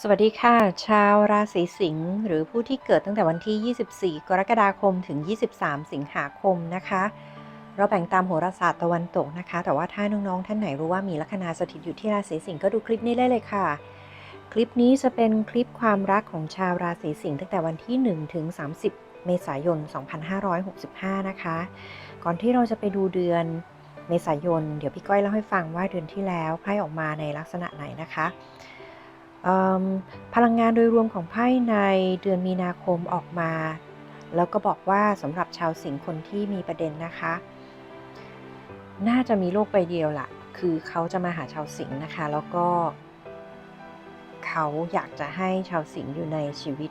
สวัสดีค่ะ ชาวราศีสิงห์หรือผู้ที่เกิดตั้งแต่วันที่ 24 กรกฎาคมถึง 23 สิงหาคมนะคะ เราแบ่งตามโหราศาสตร์ตะวันตกนะคะ แต่ว่าถ้าน้องๆท่านไหนรู้ว่ามีลัคนาสถิตอยู่ที่ราศีสิงห์ก็ดูคลิปนี้ได้เลยค่ะ คลิปนี้จะเป็นคลิปความรักของชาวราศีสิงห์ตั้งแต่วันที่ 1 ถึง 30 เมษายน 2565 นะคะ ก่อนที่เราจะไปดูเดือนเมษายน เดี๋ยวพี่ก้อยเล่าให้ฟังว่าเดือนที่แล้วไพ่ออกมาในลักษณะไหนนะคะ พลังงานโดยรวมของไพ่ในเดือนมีนาคมออกมา แล้วก็บอกว่าสำหรับชาวสิงห์คนที่มีประเด็นนะคะ น่าจะมีโลกใบเดียวละคือเขาจะมาหาชาวสิงห์นะคะ แล้วก็เขาอยากจะให้ชาวสิงห์อยู่ในชีวิต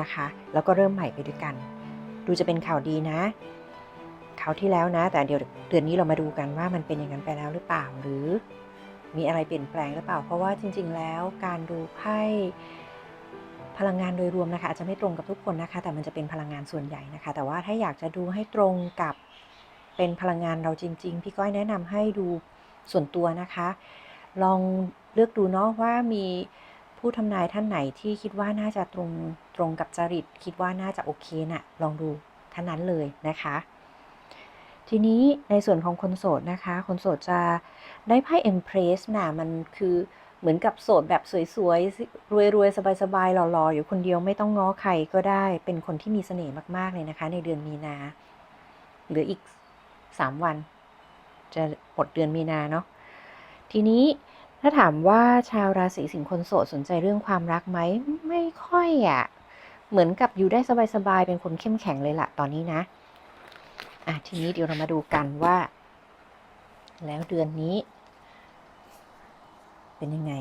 นะคะ แล้วก็เริ่มใหม่ไปด้วยกัน ดูจะเป็นข่าวดีนะข่าวที่แล้วนะ แต่เดี๋ยวเดือนนี้เรามาดูกันว่ามันเป็นอย่างนั้นไปแล้วหรือเปล่าหรือ มีอะไรเปลี่ยนแปลงหรือเปล่า เพราะว่าจริง ๆ แล้วการดูไพ่พลังงานโดยรวมนะคะอาจจะไม่ตรงกับทุกคนนะคะ แต่มันจะเป็นพลังงานส่วนใหญ่นะคะ แต่ว่าถ้าอยากจะดูให้ตรงกับเป็นพลังงานเราจริง ๆ พี่ก้อยแนะนำให้ดูส่วนตัวนะคะ ลองเลือกดูเนาะว่ามีผู้ทำนายท่านไหนที่คิดว่าน่าจะตรงตรงกับจริต คิดว่าน่าจะโอเคนะ่ะลองดูท่านนั้นเลยนะคะ ทีนี้ในส่วนของคนโสดนะคะ คนโสดจะได้ไพ่ Empress น่ะมันคือเหมือนกับโสดแบบสวยๆ รวยๆ สบายๆ หล่อๆ อยู่คนเดียวไม่ต้องง้อใครก็ได้ เป็นคนที่มีเสน่ห์มากๆ เลยนะคะ ในเดือนมีนา เหลืออีก 3 วัน จะหมดเดือนมีนาเนาะ ทีนี้ถ้าถามว่าชาวราศีสิงห์คนโสดสนใจเรื่องความรักไหม ไม่ค่อยอะ่ะ เหมือนกับอยู่ได้สบายๆ เป็นคนเข้มแข็งเลยล่ะตอนนี้นะ อะทีนี้เดี๋ยวเรามาดูกันว่า แล้วเดือนนี้ เป็นยังไง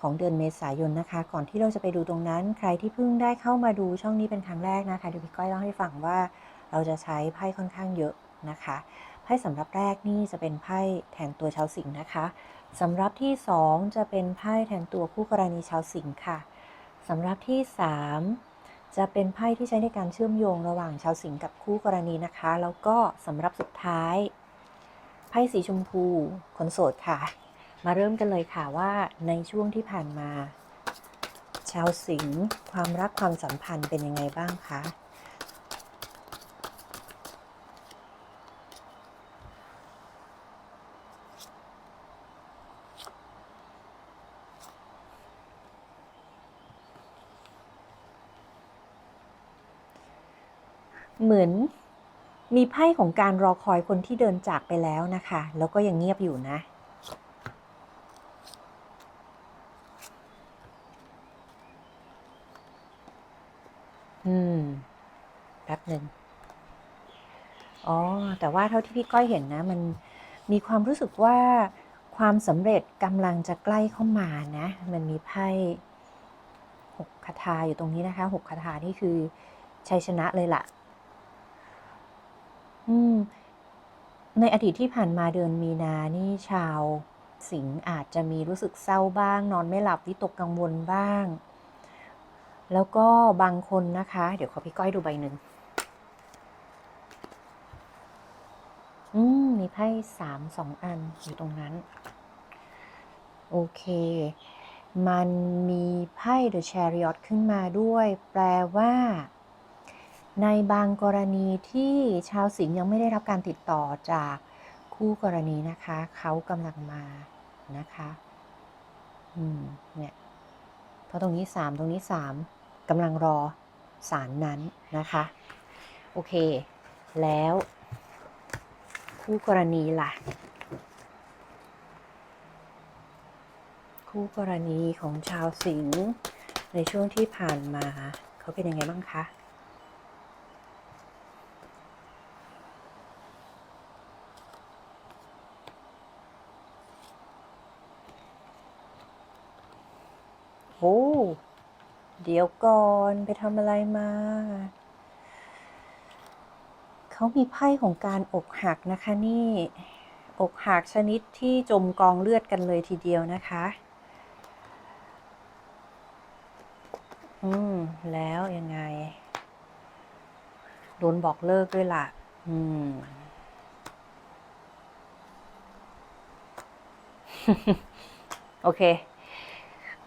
ของเดือนเมษายนนะคะ ก่อนที่เราจะไปดูตรงนั้น ใครที่เพิ่งได้เข้ามาดูช่องนี้เป็นครั้งแรกนะคะเดี๋ยวพี่ก้อยเล่าให้ฟังว่าเราจะใช้ไพ่ค่อนข้างเยอะนะคะไพ่สำรับแรกนี่จะเป็นไพ่แทนตัวชาวสิงห์นะคะสำรับที่ 2 จะเป็นไพ่แทนตัวคู่กรณีชาวสิงห์ค่ะสำรับที่ 3 จะเป็นไพ่ที่ใช้ในการเชื่อมโยงระหว่างชาวสิงห์กับคู่กรณีนะคะ แล้วก็สำหรับสุดท้าย ไพ่สีชมพูคนโสดค่ะ มาเริ่มกันเลยค่ะว่าในช่วงที่ผ่านมา ชาวสิงห์ความรักความสัมพันธ์เป็นยังไงบ้างคะ เหมือนมีไพ่ของการรอคอยคนที่เดินจากไปแล้วนะคะ แล้วก็ยังเงียบอยู่นะอืมแป๊บหนึ่งอ๋อ แต่ว่าเท่าที่พี่ก้อยเห็นนะ มันมีความรู้สึกว่าความสำเร็จกำลังจะใกล้เข้ามานะ มันมีไพ่หกคาถาอยู่ตรงนี้นะคะหกคาถานี่คือชัยชนะเลยล่ะ อืม ในอดีตที่ผ่านมาเดือนมีนานี่ชาวสิงห์อาจจะมีรู้สึกเศร้าบ้าง นอนไม่หลับวิตกกังวลบ้าง แล้วก็บางคนนะคะ เดี๋ยวขอพี่ก้อยดูใบหนึ่งอืมมีไพ่สามสองอันอยู่ตรงนั้น โอเค มันมีไพ่ The Chariot ขึ้นมาด้วย แปลว่า ในบางกรณีที่ชาวสิงห์ยังไม่ได้รับการติดต่อจากคู่กรณีนะคะ เขากำลังมานะคะอืมเนี่ยเพราะตรงนี้สามตรงนี้สามกำลังรอสารนั้นนะคะ โอเค แล้ว คู่กรณีล่ะ คู่กรณีของชาวสิงห์ในช่วงที่ผ่านมา เขาเป็นยังไงบ้างคะ โอ้เดี๋ยวก่อนไปทำอะไรมา เขามีไพ่ของการอกหักนะคะนี่ อกหักชนิดที่จมกองเลือดกันเลยทีเดียวนะคะ อืม แล้วยังไง โดนบอกเลิกด้วยล่ะ อืมโอเค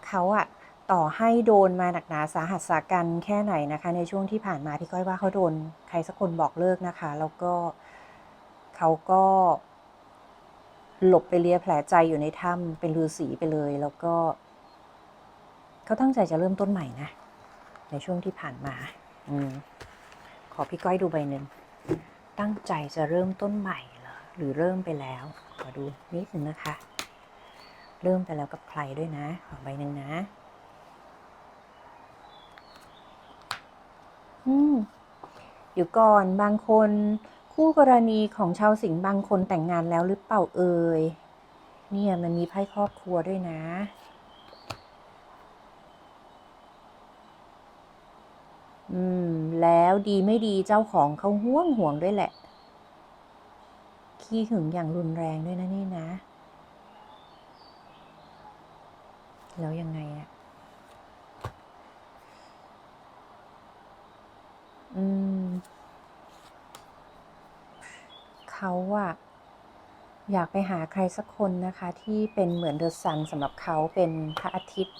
เขาอะ ต่อให้โดนมาหนักหนาสาหัสสากันแค่ไหนนะคะ ในช่วงที่ผ่านมาพี่ก้อยว่าเขาโดนใครสักคนบอกเลิกนะคะ แล้วก็เขาก็หลบไปเลียแผลใจอยู่ในถ้ำเป็นฤาษีไปเลย แล้วก็เขาตั้งใจจะเริ่มต้นใหม่นะ ในช่วงที่ผ่านมาอืมขอพี่ก้อยดูใบหนึ่งตั้งใจจะเริ่มต้นใหม่เหรอหรือเริ่มไปแล้ว ขอดูนิดหนึ่งนะคะ เริ่มไปแล้วกับใครด้วยนะ ขอใบหนึ่งนะ อืม อยู่ก่อนบางคน คู่กรณีของชาวสิงห์บางคนแต่งงานแล้วหรือเปล่าเอ่ยเนี่ยมันมีไพ่ครอบครัวด้วยนะ อืม แล้วดีไม่ดีเจ้าของเขาห่วงห่วงด้วยแหละ ขี้หึงอย่างรุนแรงด้วยนะนี่นะ แล้วยังไงอะอืม เขาอะอยากไปหาใครสักคนนะคะ ที่เป็นเหมือนเดอะซันสำหรับเขาเป็นพระอาทิตย์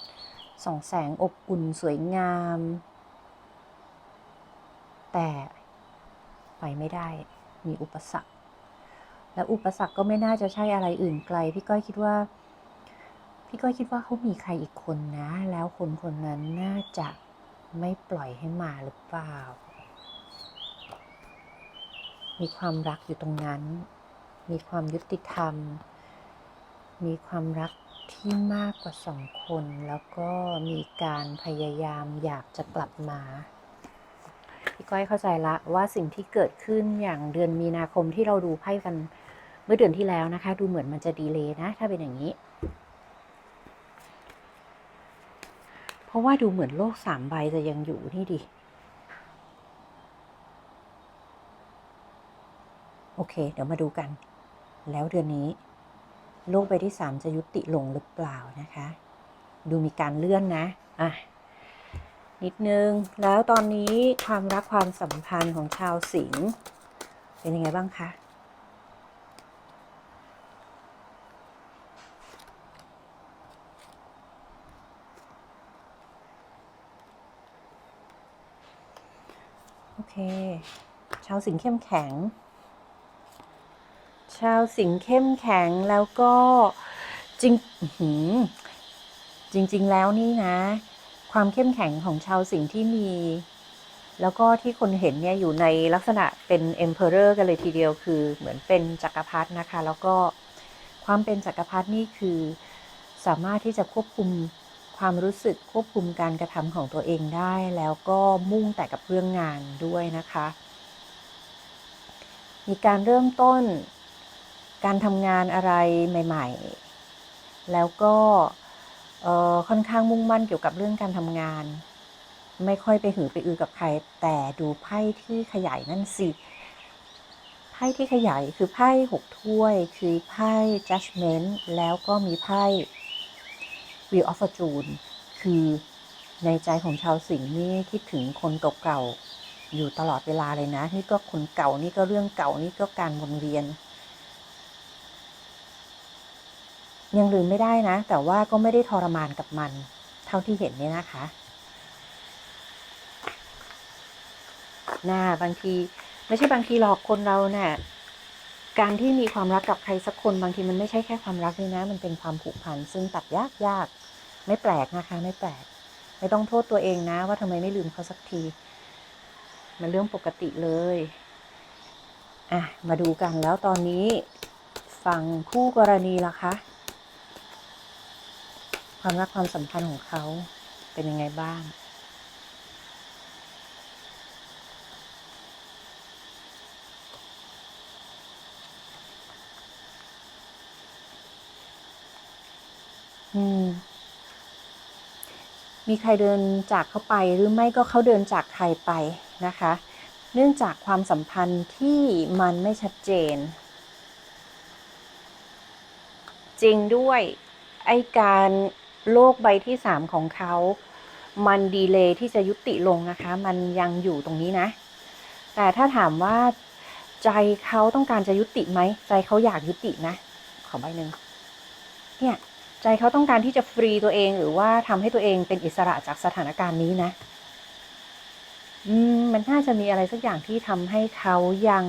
ส่องแสงอบอุ่นสวยงาม แต่ไปไม่ได้มีอุปสรรค และอุปสรรคก็ไม่น่าจะใช่อะไรอื่นไกล พี่ก้อยคิดว่า พี่ก้อยคิดว่าเขามีใครอีกคนนะ แล้วคนคนนั้นน่าจะไม่ปล่อยให้มาหรือเปล่า มีความรักอยู่ตรงนั้น มีความยุติธรรม มีความรักที่มากกว่าสองคน แล้วก็มีการพยายามอยากจะกลับมาพี่ก้อยเข้าใจละว่าสิ่งที่เกิดขึ้นอย่างเดือนมีนาคมที่เราดูไพ่กันเมื่อเดือนที่แล้วนะคะ ดูเหมือนมันจะดีเลยนะ ถ้าเป็นอย่างนี้ เพราะว่าดูเหมือนโลกสามใบจะยังอยู่นี่ดิ โอเค เดี๋ยวมาดูกัน แล้วเดือนนี้โลกใบที่สามจะยุติลงหรือเปล่านะคะ ดูมีการเลื่อนนะ อะ นิดนึง แล้วตอนนี้ความรักความสัมพันธ์ของชาวสิงห์เป็นยังไงบ้างคะโอเค ชาวสิงห์เข้มแข็ง ชาวสิงเข้มแข็งแล้วก็จริงจริง ๆ แล้วนี่นะ ความเข้มแข็งของชาวสิงที่มี แล้วก็ที่คนเห็นเนี่ยอยู่ในลักษณะเป็น emperor กันเลยทีเดียวคือ เหมือนเป็นจักรพรรดินะคะ แล้วก็ความเป็นจักรพรรดินี่คือสามารถที่จะควบคุมความรู้สึกควบคุมการกระทำของตัวเองได้ แล้วก็มุ่งแต่กับเรื่องงานด้วยนะคะ มีการเริ่มต้น การทำงานอะไรใหม่ ๆ แล้วก็ค่อนข้างมุ่งมั่นเกี่ยวกับเรื่องการทำงาน ไม่ค่อยไปหือไปอือกับใคร แต่ดูไพ่ที่ขยายนั่นสิไพ่ที่ขยายคือไพ่หกถ้วย คือไพ่ judgment แล้วก็มีไพ่ wheel of fortune คือในใจของชาวสิงห์นี่คิดถึงคนเก่าๆอยู่ตลอดเวลาเลยนะ นี่ก็คนเก่านี่ก็เรื่องเก่านี่ก็การวนเวียน ยังลืมไม่ได้นะ แต่ว่าก็ไม่ได้ทรมานกับมัน เท่าที่เห็นเนี่ยนะคะน่าบางทีไม่ใช่บางทีหรอกคนเราเนี่ยการที่มีความรักกับใครสักคนบางทีมันไม่ใช่แค่ความรักเลยนะ มันเป็นความผูกพันซึ่งตัดยากยากไม่แปลกนะคะ ไม่แปลก ไม่ต้องโทษตัวเองนะ ว่าทำไมไม่ลืมเขาสักที มันเรื่องปกติเลยอะมาดูกันแล้วตอนนี้ฝั่งคู่กรณีล่ะคะ ความรักความสัมพันธ์ของเขาเป็นยังไงบ้าง อืม มีใครเดินจากเขาไปหรือไม่ก็เขาเดินจากใครไปนะคะ เนื่องจากความสัมพันธ์ที่มันไม่ชัดเจน จริงด้วยไอการ โลกใบที่สามของเขา มันดีเลย์ที่จะยุติลงนะคะ มันยังอยู่ตรงนี้นะ แต่ถ้าถามว่าใจเขาต้องการจะยุติไหม ใจเขาอยากยุตินะ ขอใบหนึ่งเนี่ยใจเขาต้องการที่จะฟรีตัวเองหรือว่าทำให้ตัวเองเป็นอิสระจากสถานการณ์นี้นะ อืมมันน่าจะมีอะไรสักอย่างที่ทำให้เขายัง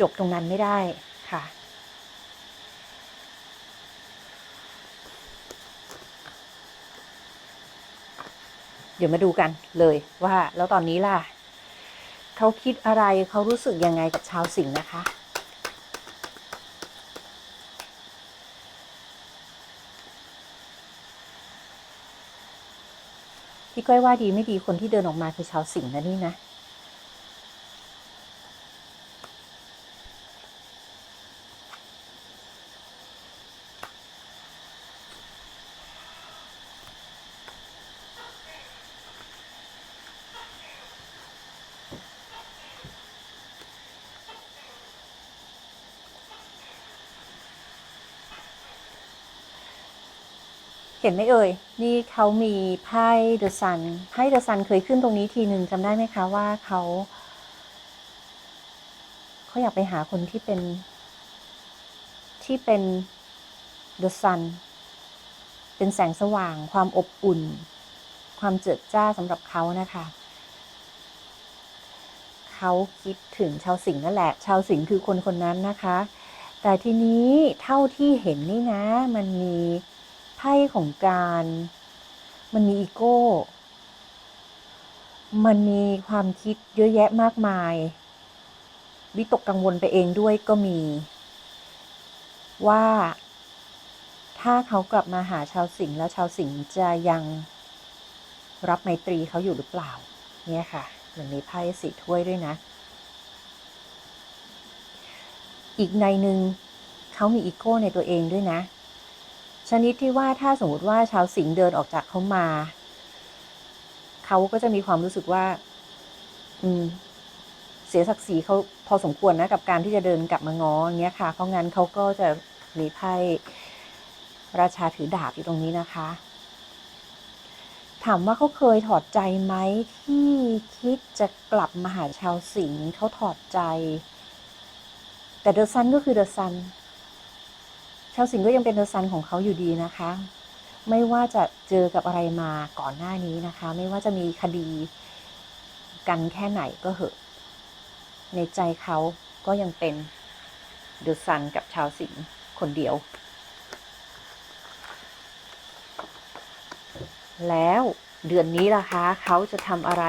จบตรงนั้นไม่ได้ค่ะ เดี๋ยวมาดูกันเลยว่า แล้วตอนนี้ล่ะ เขาคิดอะไรเขารู้สึกยังไงกับชาวสิงห์นะคะ พี่ก้อยว่าดีไม่ดีคนที่เดินออกมาคือชาวสิงห์นะนี่นะ เห็นไหมเอ่ย นี่เขามีไพ่เดอะซันไพ่เดอะซันเคยขึ้นตรงนี้ทีหนึ่งจำได้ไหมคะว่าเขาเขาอยากไปหาคนที่เป็น ที่เป็นเดอะซันเป็นแสงสว่าง ความอบอุ่น ความเจิดจ้าสำหรับเขานะคะ เขาคิดถึงชาวสิงห์นั่นแหละ ชาวสิงห์คือคนคนนั้นนะคะ แต่ทีนี้เท่าที่เห็นนี่นะ มันมี พ่ของการ มันมีอีโก้ มันมีความคิดเยอะแยะมากมาย วิตกกังวลไปเองด้วยก็มี ว่า ถ้าเขากลับมาหาชาวสิงห์แล้วชาวสิงห์จะยังรับไมตรีเขาอยู่หรือเปล่า เนี่ยค่ะ มันมีไพ่สีถ้วยด้วยนะ อีกในหนึ่งเขามีอีโก้ในตัวเองด้วยนะ ชนิดที่ว่าถ้าสมมติว่าชาวสิงห์เดินออกจากเขามา เขาก็จะมีความรู้สึกว่า อืม เสียศักดิ์ศรีเขาพอสมควรนะกับการที่จะเดินกลับมางออย่างเงี้ยค่ะ เพราะงั้นเขาก็จะมีไพ่ราชาถือดาบอยู่ตรงนี้นะคะ ถามว่าเขาเคยถอดใจไหมที่คิดจะกลับมาหาชาวสิงห์เขาถอดใจ แต่เดอะซันก็คือเดอะซัน ชาวสิงห์ก็ยังเป็นเดอะซันของเขาอยู่ดีนะคะ ไม่ว่าจะเจอกับอะไรมาก่อนหน้านี้นะคะ ไม่ว่าจะมีคดีกันแค่ไหนก็เหอะ ในใจเขาก็ยังเป็นเดอะซันกับชาวสิงห์คนเดียว แล้วเดือนนี้ล่ะคะ เขาจะทำอะไร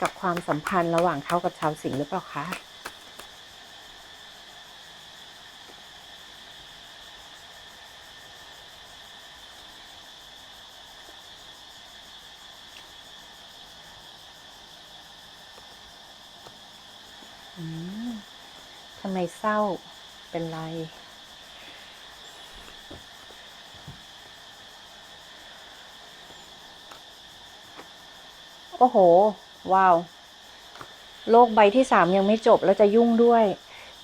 กับความสัมพันธ์ระหว่างเขากับชาวสิงห์หรือเปล่าคะ อืมทำไม เศร้าเป็นไร โอ้โห ว้าว โลกใบที่สามยังไม่จบแล้วจะยุ่งด้วย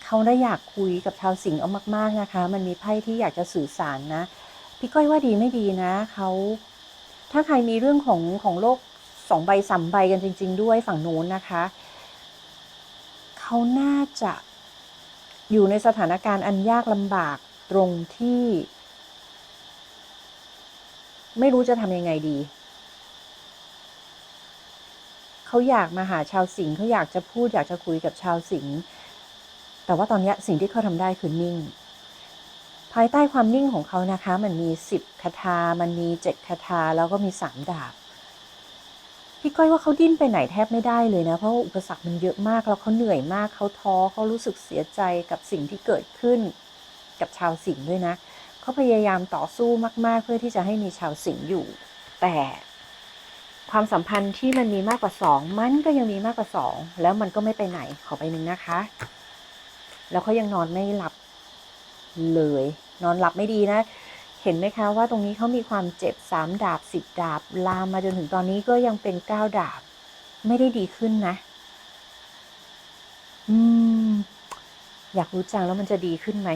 เขาได้อยากคุยกับชาวสิงห์เอามาก ๆ นะคะ มันมีไพ่ที่อยากจะสื่อสารนะ พี่ก้อยว่าดีไม่ดีนะ เขาถ้าใครมีเรื่องของของโลกสองใบสามใบกันจริง ๆ ด้วยฝั่งโน้นนะคะ เขาน่าจะ อยู่ในสถานการณ์อันยากลำบากตรงที่ ไม่รู้จะทำยังไงดี เขาอยากมาหาชาวสิงห์เขาอยากจะพูดอยากจะคุยกับชาวสิงห์แต่ว่าตอนนี้สิ่งที่เขาทำได้คือนิ่ง ภายใต้ความนิ่งของเขานะคะ มันมีสิบคาถามันมีเจ็ดคาถาแล้วก็มีสามดาบ พี่ก้อยว่าเขาดิ้นไปไหนแทบไม่ได้เลยนะ เพราะว่าอุปสรรคมันเยอะมากแล้วเขาเหนื่อยมากเขาท้อเขารู้สึกเสียใจกับสิ่งที่เกิดขึ้น กับชาวสิงห์ด้วยนะเขาพยายามต่อสู้มาก ๆ เพื่อที่จะให้มีชาวสิงห์อยู่ แต่ความสัมพันธ์ที่มันมีมากกว่าสองมันก็ยังมีมากกว่าสองแล้วมันก็ไม่ไปไหนขอไปหนึ่งนะคะ แล้วเขายังนอนไม่หลับเลย นอนหลับไม่ดีนะ เห็นไหมคะว่าตรงนี้เขามีความเจ็บสามดาบสิบดาบ ลามมาจนถึงตอนนี้ก็ยังเป็นเก้าดาบ ไม่ได้ดีขึ้นนะ อืม อยากรู้จังแล้วมันจะดีขึ้นไหม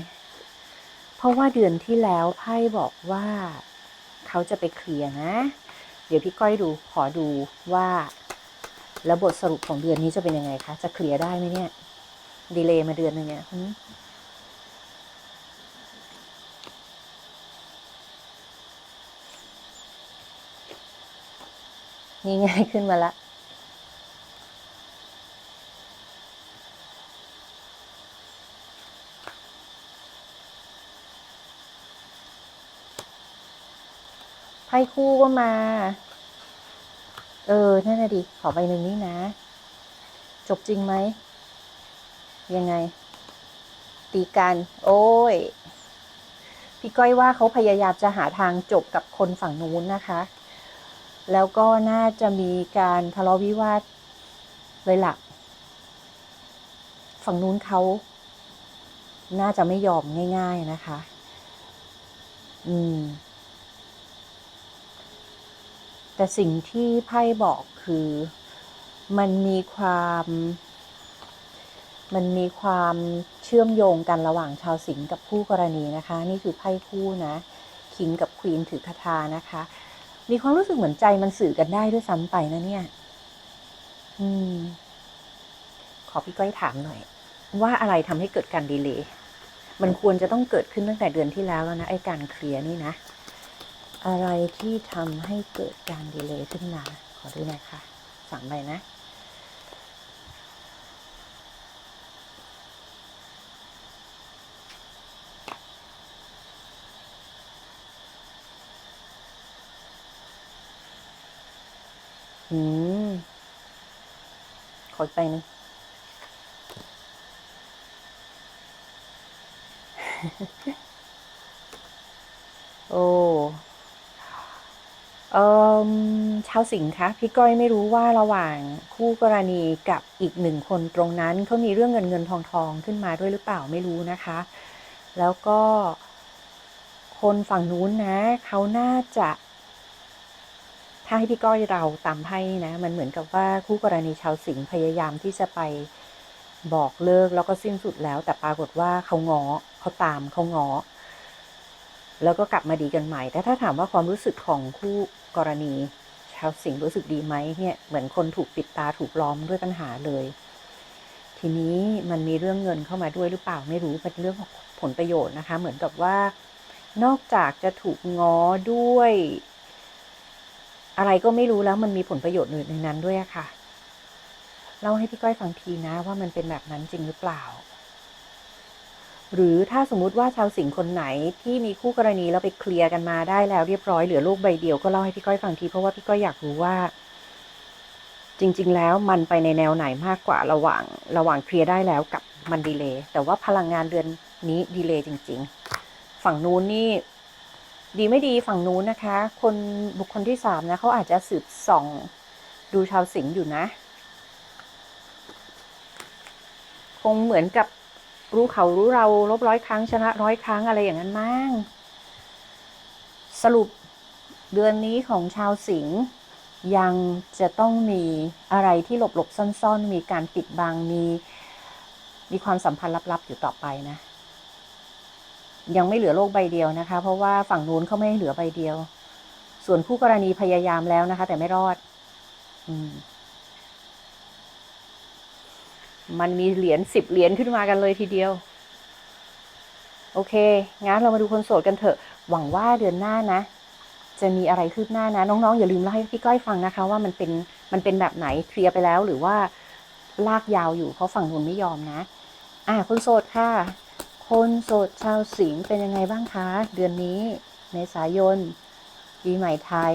เพราะว่าเดือนที่แล้วไพ่บอกว่าเขาจะไปเคลียร์นะ เดี๋ยวพี่ก้อยดูขอดูว่าแล้วบทสรุปของเดือนนี้จะเป็นยังไงคะ จะเคลียร์ได้ไหมเนี่ย ดีเลย์มาเดือนหนึงเนี่ย นี่ไงขึ้นมาละไพ่คู่ก็มา เออ นั่นน่ะดิ ขอใบหนึ่งนี่นะ จบจริงไหม ยังไง ตีกัน โอ้ย พี่ก้อยว่าเขาพยายามจะหาทางจบกับคนฝั่งนู้นนะคะ แล้วก็น่าจะมีการทะเลาะวิวาทเลยล่ะ ฝั่งนู้นเขา น่าจะไม่ยอมง่าย ๆนะคะ อืม แต่สิ่งที่ไพ่บอกคือ มันมีความ มันมีความเชื่อมโยงกันระหว่างชาวสิงห์กับคู่กรณีนะคะ นี่คือไพ่คู่นะ คิงกับควีนถือคาถานะคะ มีความรู้สึกเหมือนใจมันสื่อกันได้ด้วยซ้ำไปนะเนี่ย อืม ขอพี่ก้อยถามหน่อย ว่าอะไรทำให้เกิดการดีเลย์มันควรจะต้องเกิดขึ้นตั้งแต่เดือนที่แล้วแล้วนะไอ้การเคลียร์นี่นะ อะไรที่ทำให้เกิดการดีเลย์ขึ้นมาขอดูหน่อยค่ะสามใบนะ อืมขออีกไปหนึงโอ้เออชาวสิงห์คะพี่ก้อยไม่รู้ว่าระหว่างคู่กรณีกับอีกหนึ่งคนตรงนั้นเขามีเรื่องเงินเงินทองทองขึ้นมาด้วยหรือเปล่าไม่รู้นะคะ แล้วก็คนฝั่งนู้นนะเขาน่าจะ ถ้าให้พี่ก้อยเราตามไพ่นะ มันเหมือนกับว่าคู่กรณีชาวสิงห์พยายามที่จะไปบอกเลิกแล้วก็สิ้นสุดแล้ว แต่ปรากฏว่าเขาง้อเขาตามเขาง้อแล้วก็กลับมาดีกันใหม่ แต่ถ้าถามว่าความรู้สึกของคู่กรณี ชาวสิงห์รู้สึกดีไหมเนี่ยเหมือนคนถูกปิดตาถูกล้อมด้วยปัญหาเลย ทีนี้มันมีเรื่องเงินเข้ามาด้วยหรือเปล่าไม่รู้เป็นเรื่องของผลประโยชน์นะคะ เหมือนกับว่านอกจากจะถูกง้อด้วย อะไรก็ไม่รู้แล้วมันมีผลประโยชน์อื่นในนั้นด้วยอะค่ะเล่าให้พี่ก้อยฟังทีนะว่ามันเป็นแบบนั้นจริงหรือเปล่า หรือถ้าสมมุติว่าชาวสิงห์คนไหนที่มีคู่กรณีแล้วไปเคลียร์กันมาได้แล้วเรียบร้อยเหลือลูกใบเดียวก็เล่าให้พี่ก้อยฟังทีเพราะว่าพี่ก้อยอยากรู้ว่า จริง ๆ แล้วมันไปในแนวไหนมากกว่าระหว่าง ระหว่างเคลียร์ได้แล้วกับมันดีเลย์แต่ว่าพลังงานเดือนนี้ดีเลย์จริง ๆ ฝั่งนู้นนี่ ดีไม่ดีฝั่งนู้นนะคะ คนบุคคลที่สามนะเขาอาจจะสืบส่อง ดูชาวสิงห์อยู่นะ คงเหมือนกับรู้เขารู้เราลบร้อยครั้งชนะร้อยครั้งอะไรอย่างนั้นมั้งสรุปเดือนนี้ของชาวสิงห์ยังจะต้องมีอะไรที่หลบหลบซ่อนๆ มีการปิดบังมีมีความสัมพันธ์ลับๆ อยู่ต่อไปนะ ยังไม่เหลือโลกใบเดียวนะคะ เพราะว่าฝั่งนู้นเขาไม่ให้เหลือใบเดียว ส่วนคู่กรณีพยายามแล้วนะคะ แต่ไม่รอด อืม มันมีเหรียญสิบเหรียญขึ้นมากันเลยทีเดียว โอเค งั้นเรามาดูคนโสดกันเถอะ หวังว่าเดือนหน้านะ จะมีอะไรคืบหน้านะ น้องๆ อย่าลืมเล่าให้พี่ก้อยฟังนะคะ ว่ามันเป็นมันเป็นแบบไหนเคลียร์ไปแล้วหรือว่าลากยาวอยู่เพราะฝั่งนู้นไม่ยอมนะ อ่าคนโสดค่ะ คนโสดชาวสิงห์เป็นยังไงบ้างคะ เดือนนี้เมษายนปีใหม่ไทย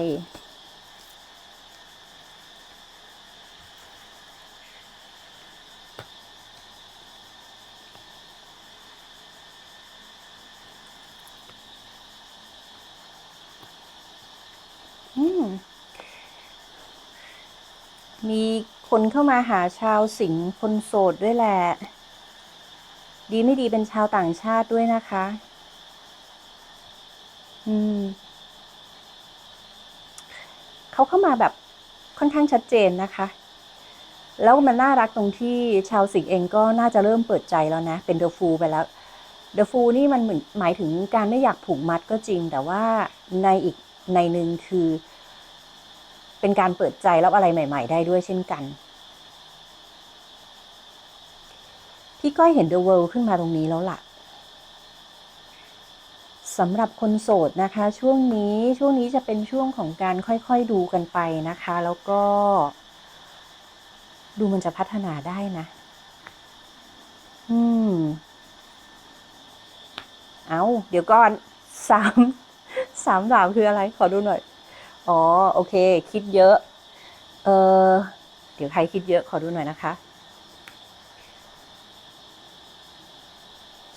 มมีคนเข้ามาหาชาวสิงห์คนโสดด้วยแหละ ดีไม่ดีเป็นชาวต่างชาติด้วยนะคะ อืมเขาเข้ามาแบบค่อนข้างชัดเจนนะคะ แล้วมันน่ารักตรงที่ชาวสิงห์เองก็น่าจะเริ่มเปิดใจแล้วนะ เป็นเดอะฟูไปแล้วเดอะฟูนี่มันเหมือนหมายถึงการไม่อยากผูกมัดก็จริง แต่ว่าในอีกในหนึ่งคือ เป็นการเปิดใจรับอะไรใหม่ ๆ ได้ด้วยเช่นกัน พี่ก้อยเห็น The World ขึ้นมาตรงนี้แล้วล่ะสสำหรับคนโสดนะคะ ช่วงนี้ช่วงนี้จะเป็นช่วงของการค่อยๆดูกันไปนะคะ แล้วก็ ดูมันจะพัฒนาได้นะ อืม เอาเดี๋ยวก่อนสามสามดาวคืออะไร ขอดูหน่อย อ๋อ โอเค คิดเยอะ เออเดี๋ยวใครคิดเยอะขอดูหน่อยนะคะ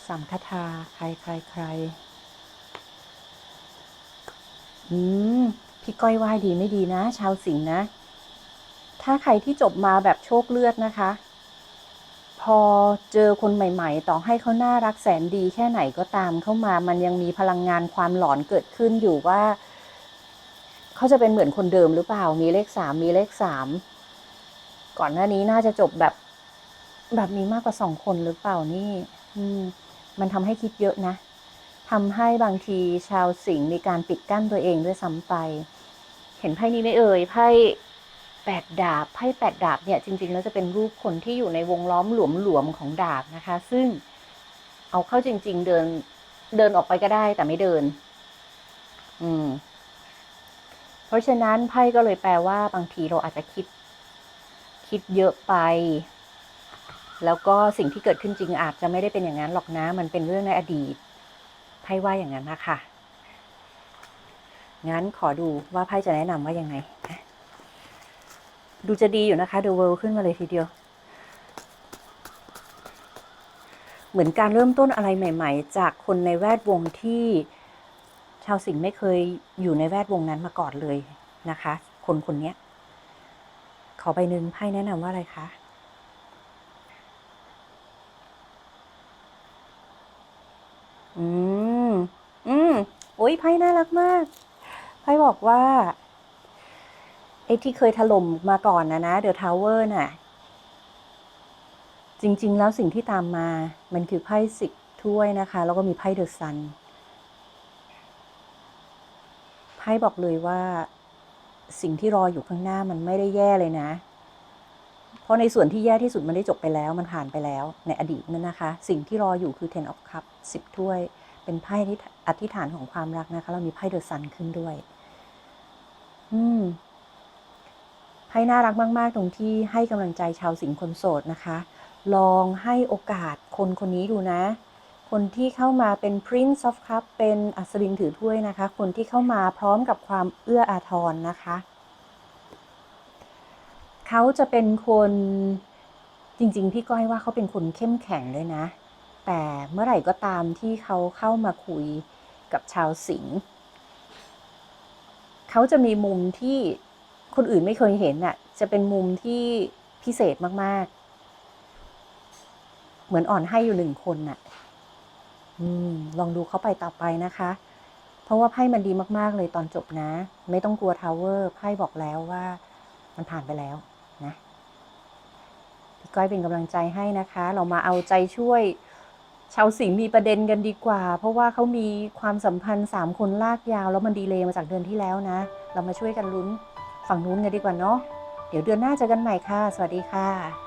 สามคาถาใครใครใครอืม พี่ก้อยว่าดีไม่ดีนะ ชาวสิงห์นะ ถ้าใครที่จบมาแบบโชคเลือดนะคะ พอเจอคนใหม่ ๆ ต่อให้เขาน่ารักแสนดีแค่ไหนก็ตามเข้ามา มันยังมีพลังงานความหลอนเกิดขึ้นอยู่ว่า เขาจะเป็นเหมือนคนเดิมหรือเปล่า มีเลขสามมีเลขสามก่อนหน้านี้น่าจะจบแบบ แบบมีมากกว่าสองคนหรือเปล่านี่ อืม มันทำให้คิดเยอะนะทำให้บางทีชาวสิงห์มีการปิดกั้นตัวเองด้วยซ้ำไป เห็นไพ่นี้ไม่เอ่ยไพ่แปดดาบไพ่แปดดาบเนี่ยจริง ๆ แล้วจะเป็นรูปคนที่อยู่ในวงล้อมหลวมๆของดาบนะคะ ซึ่งเอาเข้าจริง ๆ เดินเดินออกไปก็ได้แต่ไม่เดิน อืม เพราะฉะนั้นไพ่ก็เลยแปลว่าบางทีเราอาจจะคิด คิดเยอะไป แล้วก็สิ่งที่เกิดขึ้นจริงอาจจะไม่ได้เป็นอย่างนั้นหรอกนะ มันเป็นเรื่องในอดีตไพ่ว่าอย่างนั้นนะคะงั้นขอดูว่าไพ่จะแนะนำว่ายังไง ดูจะดีอยู่นะคะ The World ขึ้นมาเลยทีเดียว เหมือนการเริ่มต้นอะไรใหม่ ๆ จากคนในแวดวงที่ชาวสิงห์ไม่เคยอยู่ในแวดวงนั้นมาก่อนเลยนะคะ คนคนนี้ขอใบหนึ่งไพ่แนะนำว่าอะไรคะ อืม อืม โอ้ยไพ่น่ารักมาก ไพ่บอกว่าไอ้ที่เคยถล่มมาก่อนนะนะเดอะทาวเวอร์น่ะ จริง ๆ แล้วสิ่งที่ตามมา มันคือไพ่สิบถ้วยนะคะ แล้วก็มีไพ่เดอะซันไพ่บอกเลยว่าสิ่งที่รออยู่ข้างหน้ามันไม่ได้แย่เลยนะ เพราะในส่วนที่แย่ที่สุดมันได้จบไปแล้ว มันผ่านไปแล้ว ในอดีตนั่นนะคะ สิ่งที่รออยู่คือ Ten of Cups สิบถ้วย เป็นไพ่ที่อธิษฐานของความรักนะคะ เรามีไพ่เดอะซันขึ้นด้วย อืมไพ่น่ารักมาก ๆ ตรงที่ให้กำลังใจชาวสิงห์คนโสดนะคะ ลองให้โอกาสคนคนนี้ดูนะ คนที่เข้ามาเป็น Prince of Cup เป็นอัศวินถือถ้วยนะคะ คนที่เข้ามาพร้อมกับความเอื้ออาทรนะคะ เขาจะเป็นคนจริง ๆ พี่ก้อยว่าเขาเป็นคนเข้มแข็งเลยนะ แต่เมื่อไหร่ก็ตามที่เขาเข้ามาคุยกับชาวสิงห์เขาจะมีมุมที่คนอื่นไม่เคยเห็นน่ะ จะเป็นมุมที่พิเศษมาก ๆ เหมือนอ่อนให้อยู่หนึ่งคนน่ะอลองดูเขาไปต่อไปนะคะ เพราะว่าไพ่มันดีมาก ๆ เลยตอนจบนะ ไม่ต้องกลัวทาวเวอร์ไพ่บอกแล้วว่ามันผ่านไปแล้วนะพี่ก้อยเป็นกำลังใจให้นะคะ เรามาเอาใจช่วย ชาวสิงห์มีประเด็นกันดีกว่า เพราะว่าเขามีความสัมพันธ์สามคนลากยาวแล้วมันดีเลยมาจากเดือนที่แล้วนะ เรามาช่วยกันลุ้นฝั่งนู้นกันดีกว่าเนาะเดี๋ยวเดือนหน้าเจอกันใหม่ค่ะ สวัสดีค่ะ